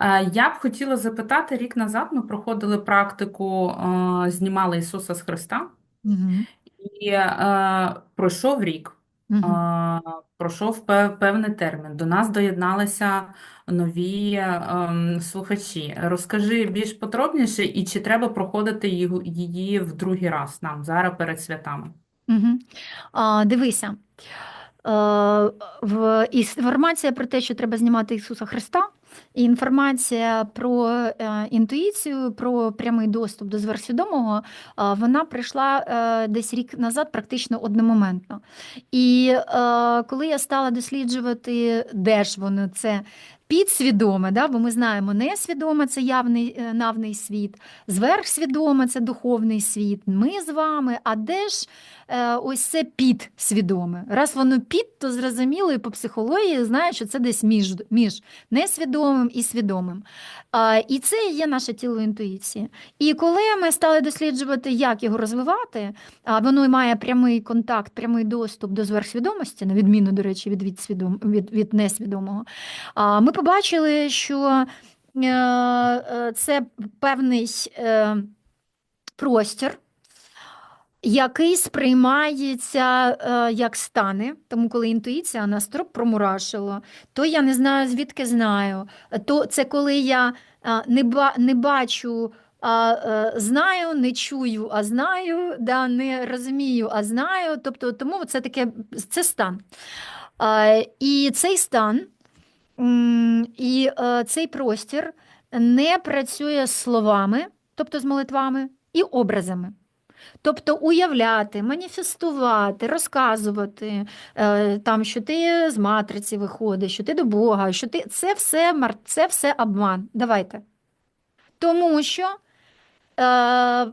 Е, Я б хотіла запитати, рік назад ми проходили практику, е, знімали Ісуса з Христа, Угу. і е, пройшов рік, е, пройшов певний термін. До нас доєдналися нові е, ем, слухачі. Розкажи більш подробніше, і чи треба проходити її, в другий раз нам зараз перед святами? Угу. А, дивися. В, інформація про те, що треба знімати Ісуса Христа, і інформація про е, інтуїцію, про прямий доступ до зверхсвідомого, е, вона прийшла е, десь рік назад, практично одномоментно. І коли я стала досліджувати, де ж воно це підсвідоме, да, бо ми знаємо, несвідоме це явний е, навний світ, зверхсвідоме це духовний світ. Ми з вами, а де ж е, ось це підсвідоме? Раз воно під, то зрозуміло, і по психології знаю, що це десь між, між несвідомим і свідомим. І це є наше тіло інтуїції. І коли ми стали досліджувати, як його розвивати, воно має прямий контакт, прямий доступ до зверхсвідомості, на відміну, до речі, від, від, від, від несвідомого, ми побачили, що е, е, це певний е, простір. Який сприймається як стани, тому коли інтуїція нас троп промурашила, то я не знаю, звідки знаю. То це коли я не, ба, не бачу, а е, знаю, не чую, а знаю, да, не розумію, а знаю. Тобто, тому це таке це стан. Е, і цей стан І е, цей простір не працює словами, тобто з молитвами, і образами. Тобто уявляти, маніфестувати, розказувати, е, там, що ти з матриці виходиш, що ти до Бога, що ти це все це все обман. Давайте. Тому що е,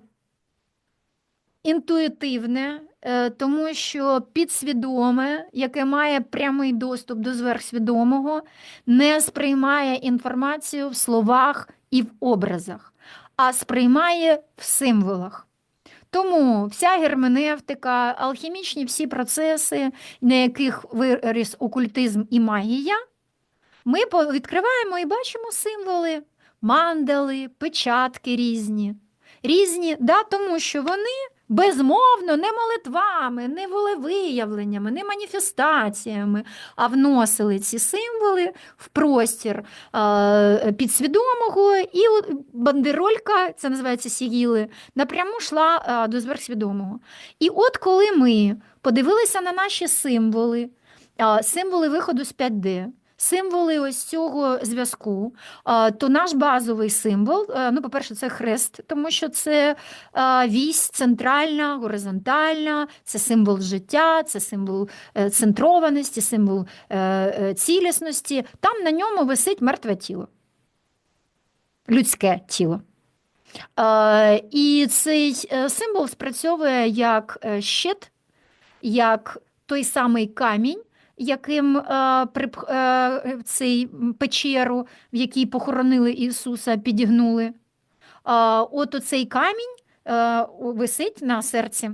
інтуїтивне, е, тому що підсвідоме, яке має прямий доступ до зверхсвідомого, не сприймає інформацію в словах і в образах, а сприймає в символах. Тому вся герменевтика, алхімічні всі процеси, на яких виріс окультизм і магія, ми відкриваємо і бачимо символи, мандали, печатки різні. Різні, да, тому що вони безмовно не молитвами, не волевиявленнями, не маніфестаціями, а вносили ці символи в простір підсвідомого, і бандеролька, це називається сігіли, напряму йшла до зверхсвідомого. І от коли ми подивилися на наші символи, символи виходу з 5D, Символи ось цього зв'язку, то наш базовий символ, е, ну, по-перше, це хрест, тому що це вісь центральна, горизонтальна, це символ життя, це символ е, центрованості, символ е, цілісності. Там на ньому висить мертве тіло, людське тіло. І цей символ спрацьовує як щит, як той самий камінь, яким е, прип- е, цей печеру, в якій похоронили Ісуса, підігнули. Е, От оцей камінь е, висить на серці.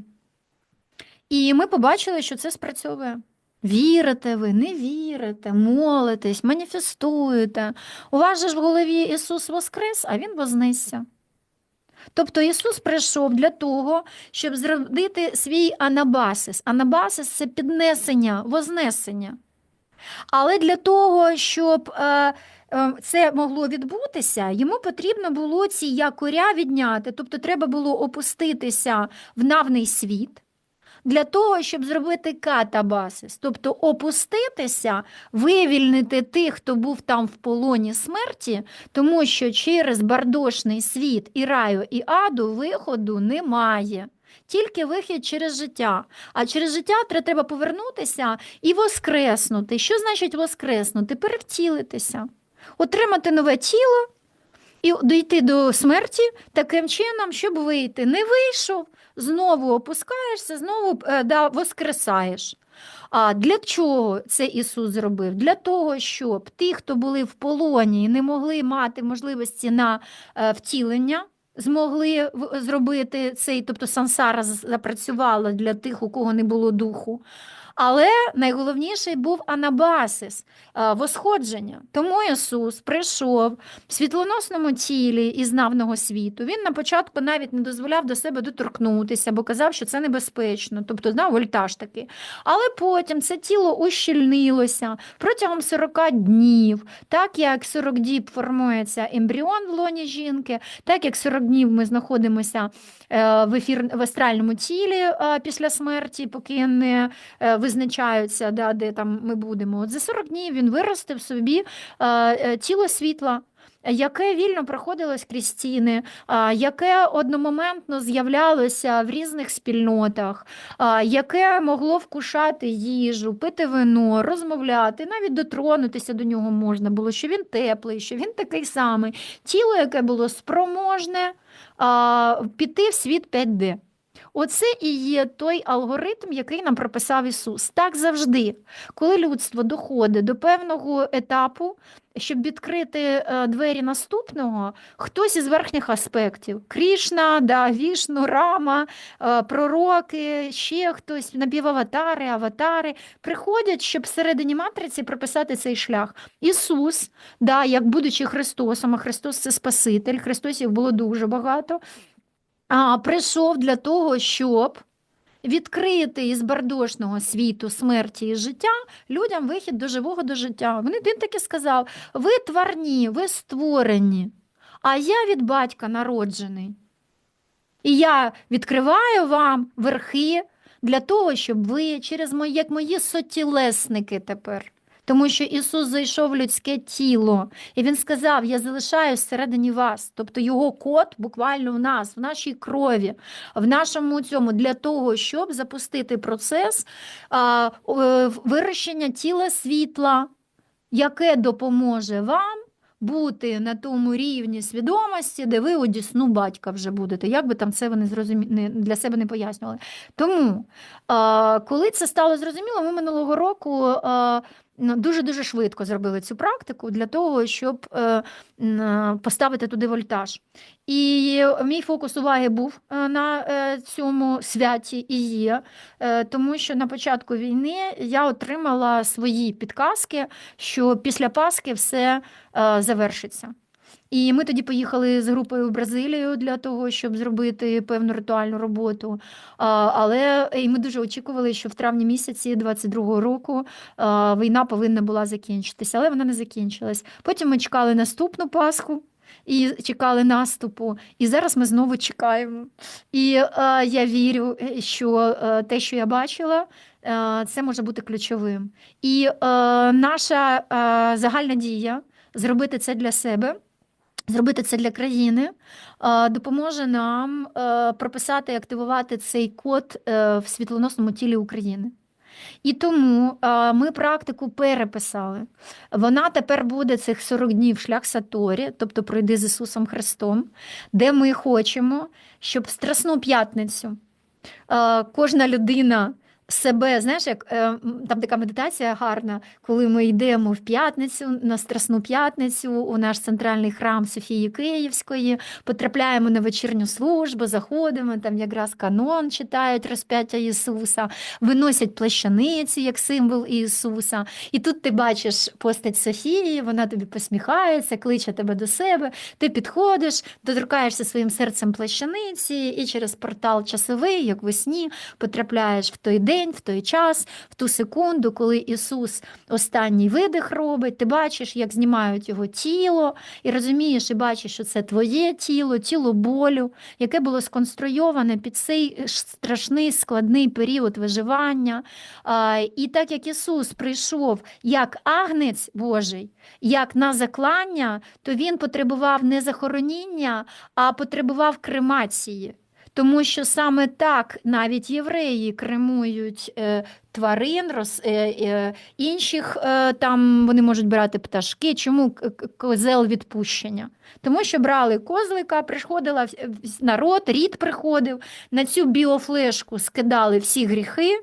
І ми побачили, що це спрацьовує. Вірите ви, не вірите, молитесь, маніфестуєте. У вас же ж в голові Ісус воскрес, а Він вознесся. Тобто Ісус прийшов для того, щоб зробити свій анабасис. Анабасис це піднесення, вознесення. Але для того, щоб е, е, це могло відбутися, йому потрібно було ці якоря відняти, тобто треба було опуститися в навний світ. Для того, щоб зробити катабасис, тобто опуститися, вивільнити тих, хто був там в полоні смерті, тому що через бардошний світ і раю, і аду виходу немає. Тільки вихід через життя. А через життя треба повернутися і воскреснути. Що значить воскреснути? Перевтілитися, отримати нове тіло і дійти до смерті таким чином, щоб вийти. Не вийшов, знову опускаєшся, знову е, да, воскресаєш. А для чого це Ісус зробив? Для того, щоб ті, хто були в полоні і не могли мати можливості на е, втілення, змогли зробити цей, тобто сансара запрацювала для тих, у кого не було духу. Але найголовніший був анабасис, е, восходження. Тому Ісус прийшов в світлоносному тілі із навного світу. Він на початку навіть не дозволяв до себе доторкнутися, бо казав, що це небезпечно, тобто знав вольтаж такий. Але потім це тіло ущільнилося протягом 40 днів, так як 40 діб формується ембріон в лоні жінки, так як 40 днів ми знаходимося е, в ефір в астральному тілі е, після смерті, поки не е, визначаються, да, де там ми будемо. От за 40 днів він виростив собі е, е, тіло світла. Яке вільно проходило крізь стіни, яке одномоментно з'являлося в різних спільнотах, яке могло вкушати їжу, пити вино, розмовляти, навіть дотронутися до нього можна було, що він теплий, що він такий самий. Тіло, яке було спроможне піти в світ 5D. Оце і є той алгоритм, який нам прописав Ісус. Так завжди, коли людство доходить до певного етапу, щоб відкрити е, двері наступного, хтось із верхніх аспектів Крішна, да, Вішну, Рама, е, пророки, ще хтось, напіваватари, аватари приходять, щоб всередині матриці прописати цей шлях. Ісус, да, як будучи Христосом, а Христос це Спаситель, Христосів було дуже багато а, прийшов для того, щоб відкрити із бардошного світу смерті і життя людям вихід до живого до життя. Вони, він таки сказав: ви тварні, ви створені, а я від батька народжений. І я відкриваю вам верхи для того, щоб ви через мої, як мої сотілесники тепер. Тому що Ісус зайшов в людське тіло, і Він сказав: Я залишаюсь всередині вас. Тобто його код буквально в нас, в нашій крові, в нашому цьому для того, щоб запустити процес а, вирощення тіла світла, яке допоможе вам. Бути на тому рівні свідомості, де ви одісну батька вже будете, як би там це вони зрозумі... для себе не пояснювали. Тому, коли це стало зрозуміло, ми минулого року ну, дуже-дуже швидко зробили цю практику для того, щоб е, поставити туди вольтаж. І мій фокус уваги був е, на е, цьому святі і є, е, тому що на початку війни я отримала свої підказки, що після Пасхи все е, завершиться. І ми тоді поїхали з групою в Бразилію для того, щоб зробити певну ритуальну роботу. Але і ми дуже очікували, що в травні місяці 22-го року війна повинна була закінчитися, але вона не закінчилась. Потім ми чекали наступну Пасху. І чекали наступу, і зараз ми знову чекаємо. І е, я вірю, е, що е, те, що я бачила, е, це може бути ключовим. І е, наша е, загальна дія зробити це для себе. Зробити це для країни е, допоможе нам е, прописати і активувати цей код е, в світлоносному тілі України. І тому ми практику переписали. Вона тепер буде цих 40 днів шлях Саторі, тобто пройди з Ісусом Христом, де ми хочемо, щоб в Страсну п'ятницю кожна людина себе, знаєш, як е, там така медитація гарна, коли ми йдемо в п'ятницю, на Страсну п'ятницю, у наш центральний храм Софії Київської, потрапляємо на вечірню службу, заходимо, там якраз канон читають розп'яття Ісуса, виносять плащаниці як символ Ісуса. І тут ти бачиш постать Софії, вона тобі посміхається, кличе тебе до себе, ти підходиш, доторкаєшся своїм серцем плащаниці, і через портал часовий, як весні, потрапляєш в той день, в той час, в ту секунду, коли Ісус останній видих робить, ти бачиш, як знімають його тіло, і розумієш, і бачиш, що це твоє тіло, тіло болю, яке було сконструйоване під цей страшний складний період виживання. І так як Ісус прийшов як агнець Божий, як на заклання, то Він потребував не захороніння, а потребував кремації. Тому що саме так навіть євреї кремують е, тварин, роз, е, е, інших там вони можуть брати пташки. Чому козел відпущення? Тому що брали козлика, приходила народ, рід приходив, на цю біофлешку скидали всі гріхи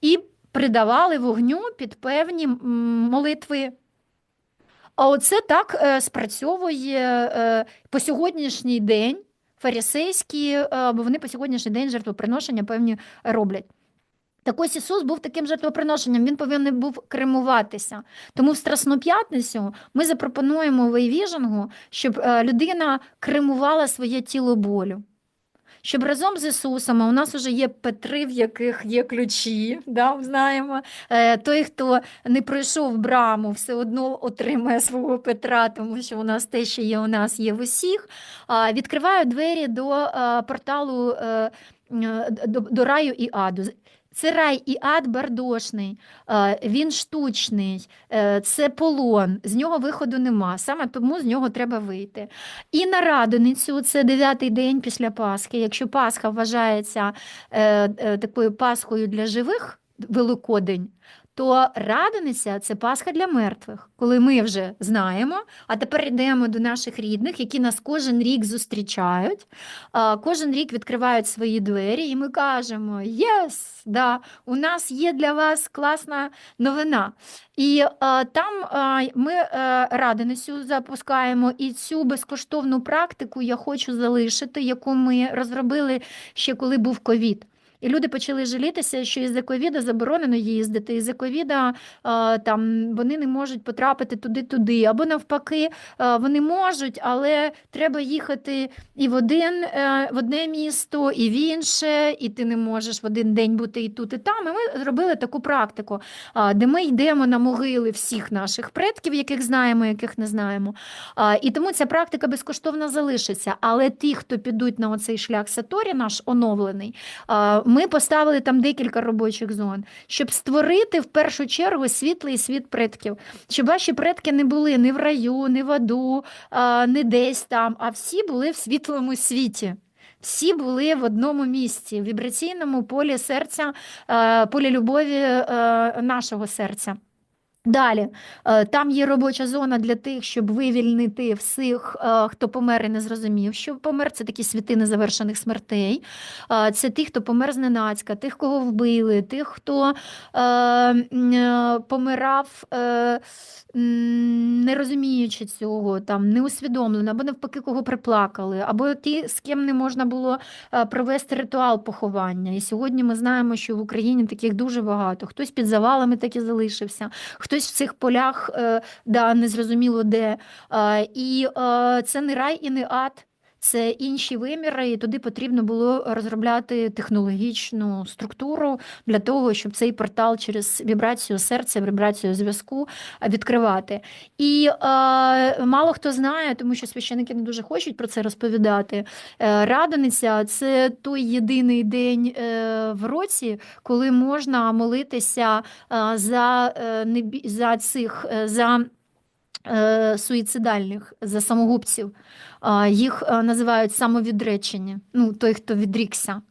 і придавали вогню під певні молитви. А оце так спрацьовує по сьогоднішній день фарисейські, е, бо вони по сьогоднішній день жертвоприношення певні роблять. Так ось Ісус був таким жертвоприношенням, він повинен був кремуватися. Тому в Страсну п'ятницю ми запропонуємо вейвіжингу, щоб е, людина кремувала своє тіло болю. Щоб разом з Ісусом, а у нас вже є Петри, в яких є ключі, да, знаємо. Е, той, хто не пройшов браму, все одно отримає свого Петра, тому що у нас те, що є у нас, є в усіх. Відкриваю двері до е, порталу е, до раю і аду. Це рай і ад бардошний, е, він штучний, е, це полон, з нього виходу нема, саме тому з нього треба вийти. І на радоницю, це дев'ятий день після Пасхи. Якщо Пасха вважається е, такою Пасхою для живих, Великодень, то радониця це Пасха для мертвих, коли ми вже знаємо, а тепер йдемо до наших рідних, які нас кожен рік зустрічають, кожен рік відкривають свої двері, і ми кажемо: Єс, да, у нас є для вас класна новина. І там ми а, радоницю запускаємо, і цю безкоштовну практику я хочу залишити, яку ми розробили ще коли був ковід. І люди почали жалітися, що із-за ковіда заборонено їздити, із-за ковіда там вони не можуть потрапити туди-туди, або навпаки, вони можуть, але треба їхати і в один е, в одне місто, і в інше, і ти не можеш в один день бути і тут, і там. І ми зробили таку практику, де ми йдемо на могили всіх наших предків, яких знаємо, яких не знаємо. І тому ця практика безкоштовно залишиться. Але ті, хто підуть на оцей шлях Саторі, наш оновлений. Ми поставили там декілька робочих зон, щоб створити в першу чергу світлий світ предків, щоб ваші предки не були ні в раю, ні в аду, не десь там, а всі були в світлому світі. Всі були в одному місці, в вібраційному полі серця, е, полі любові е, нашого серця. Далі, е, там є робоча зона для тих, щоб вивільнити всіх, е, хто помер і не зрозумів, що помер. Це такі світи незавершених смертей. Е, Це ті, хто помер зненацька, тих, кого вбили, тих, хто помирав, не розуміючи цього, там, неусвідомлено, або навпаки, кого приплакали, або ті, з ким не можна було провести ритуал поховання. І сьогодні ми знаємо, що в Україні таких дуже багато. Хтось під завалами так і залишився, хтось в цих полях, е, да, незрозуміло де. Е, І е, це не рай і не ад. Це інші виміри, і туди потрібно було розробляти технологічну структуру для того, щоб цей портал через вібрацію серця, вібрацію зв'язку е, відкривати. І е, мало хто знає, тому що священники не дуже хочуть про це розповідати. Е, Радониця це той єдиний день е, в році, коли можна молитися е, за, е, за цих е, за суїцидальних, за самогубців. Їх е, називають самовідречені, ну, той, хто відрікся.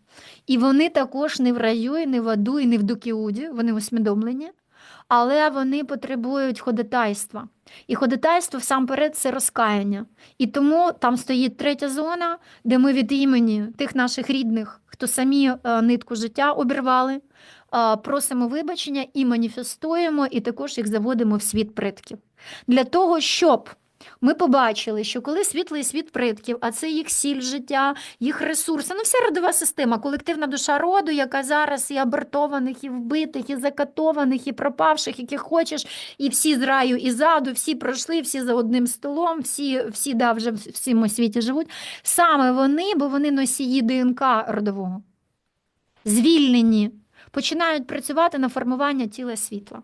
І вони також не в раю, і не в аду, і не в дукіуді, вони усвідомлені, але вони потребують ходатайства. І ходатайство всамперед це розкаяння. І тому там стоїть третя зона, де ми від імені тих наших рідних, хто самі е, нитку життя обірвали, е, просимо вибачення і маніфестуємо, і також їх заводимо в світ предків. Для того, щоб ми побачили, що коли світлий світ предків, а це їх сіль життя, їх ресурси, ну вся родова система, колективна душа роду, яка зараз і абортованих, і вбитих, і закатованих, і пропавших, яких хочеш, і всі з раю, і заду, всі пройшли, всі за одним столом, всі, всі да, вже в цьому світі живуть. Саме вони, бо вони носії ДНК родового, звільнені, починають працювати на формування тіла світла.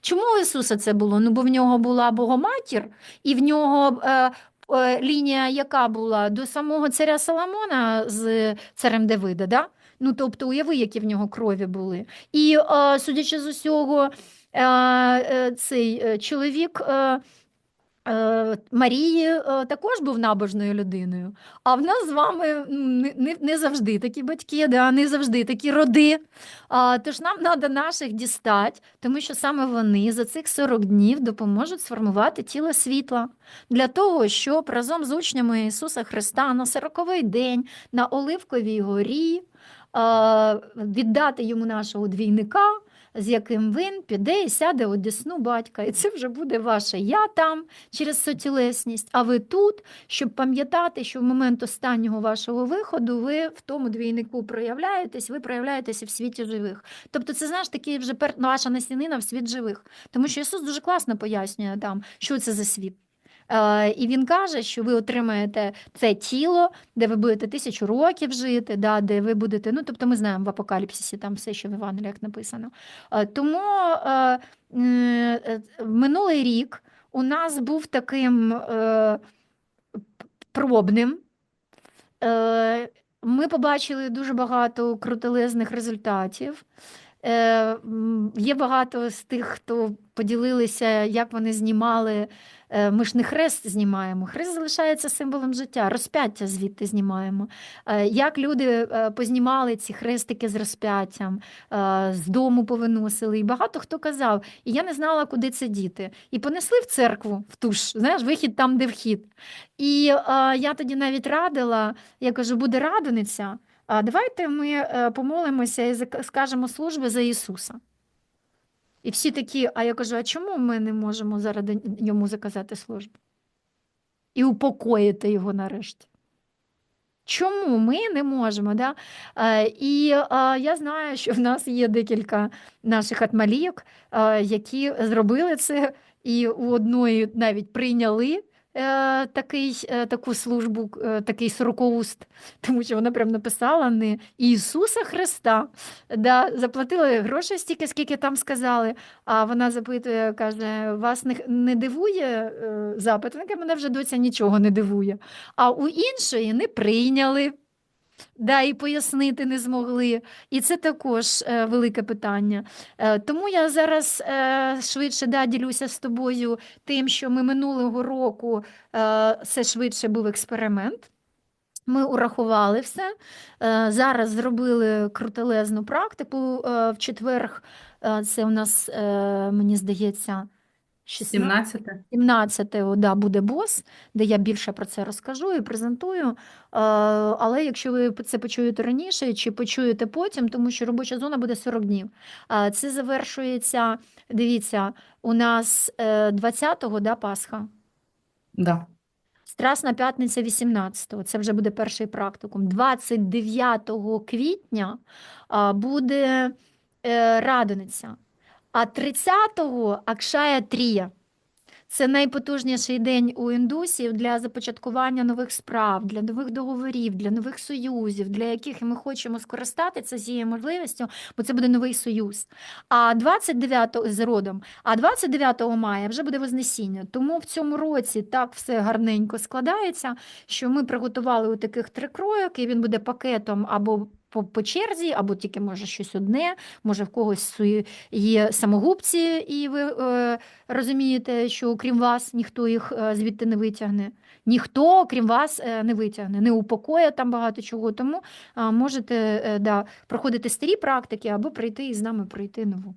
Чому у Ісуса це було? Ну, бо в нього була Богоматір, і в нього е, е, лінія, яка була до самого царя Соломона з царем Давида, да? Ну, тобто, уяви, які в нього крові були. І, е, судячи з усього, е, е, цей е, чоловік. Е, Марії е, також був набожною людиною, а в нас з вами не, не, завжди такі батьки, да, не завжди такі роди. А, тож нам треба наших дістати, тому що саме вони за цих 40 днів допоможуть сформувати тіло світла для того, щоб разом з учнями Ісуса Христа на 40-й день на Оливковій горі а, віддати йому нашого двійника. З яким він піде і сяде у десну батька. І це вже буде ваше я там через сутілесність. а ви тут, щоб пам'ятати, що в момент останнього вашого виходу ви в тому двійнику проявляєтесь, ви проявляєтеся в світі живих. Тобто, це знаєш, такий вже пер... ваша насінина в світ живих. Тому що Ісус дуже класно пояснює там, що це за світ. Е, і він каже, що ви отримаєте це тіло, де ви будете тисячу років жити, да, де ви будете. Ну, тобто, ми знаємо в апокаліпсисі там все, що в Євангеліях написано. Е, тому е, минулий рік у нас був таким пробним. Ми побачили дуже багато крутелезних результатів. Е, Є багато з тих, хто поділилися, як вони знімали. Е, Ми ж не хрест знімаємо. Хрест залишається символом життя, розп'яття звідти знімаємо. Е, Як люди познімали ці хрестики з розп'яттям, з дому повиносили. І багато хто казав, і я не знала, куди це діти. І понесли в церкву, в ту ж, знаєш, вихід там, де вхід. І я тоді навіть радила, я кажу, буде радониця. Давайте ми е, помолимося і скажемо служби за Ісуса. І всі такі, а я кажу, а чому ми не можемо заради йому заказати службу? І упокоїти його нарешті. Чому ми не можемо? Да? Е, І я знаю, що в нас є декілька наших атмалійок, е, які зробили це, і у одної навіть прийняли такий, е, таку службу, е, такий сорокоуст, тому що вона прям написала не Ісуса Христа, да, заплатили гроші стільки, скільки там сказали. А вона запитує, каже: вас не, не дивує е, запит? Вона каже, мене вже доця нічого не дивує. А у іншої не прийняли. Да, і пояснити не змогли. І це також е, велике питання. Е, тому я зараз е, швидше да, ділюся з тобою тим, що ми минулого року е, це швидше був експеримент. Ми урахували все. Е, Зараз зробили крутелезну практику. Е, В четвер е, це у нас, е, мені здається, 16 17 17-го, да, буде бос, де я більше про це розкажу і презентую. Е, Але якщо ви це почуєте раніше чи почуєте потім, тому що робоча зона буде 40 днів. Е, Це завершується, дивіться, у нас е, 20-го, да, Пасха. Да. Страсна п'ятниця 18-го, це вже буде перший практикум. 29 квітня буде е, Радониця, а 30-го Акшая Трія. Це найпотужніший день у індусів для започаткування нових справ, для нових договорів, для нових союзів, для яких ми хочемо скористатися цією можливістю, бо це буде новий союз. А 29 з родом, а 29 мая вже буде Вознесіння. Тому в цьому році так все гарненько складається, що ми приготували у таких три кройок, і він буде пакетом або по, по черзі, або тільки може щось одне, може в когось є самогубці, і ви е, розумієте, що крім вас ніхто їх е, звідти не витягне. Ніхто, крім вас, е, не витягне, не упокоє там багато чого. Тому можете е, да, проходити старі практики або прийти і з нами пройти нову.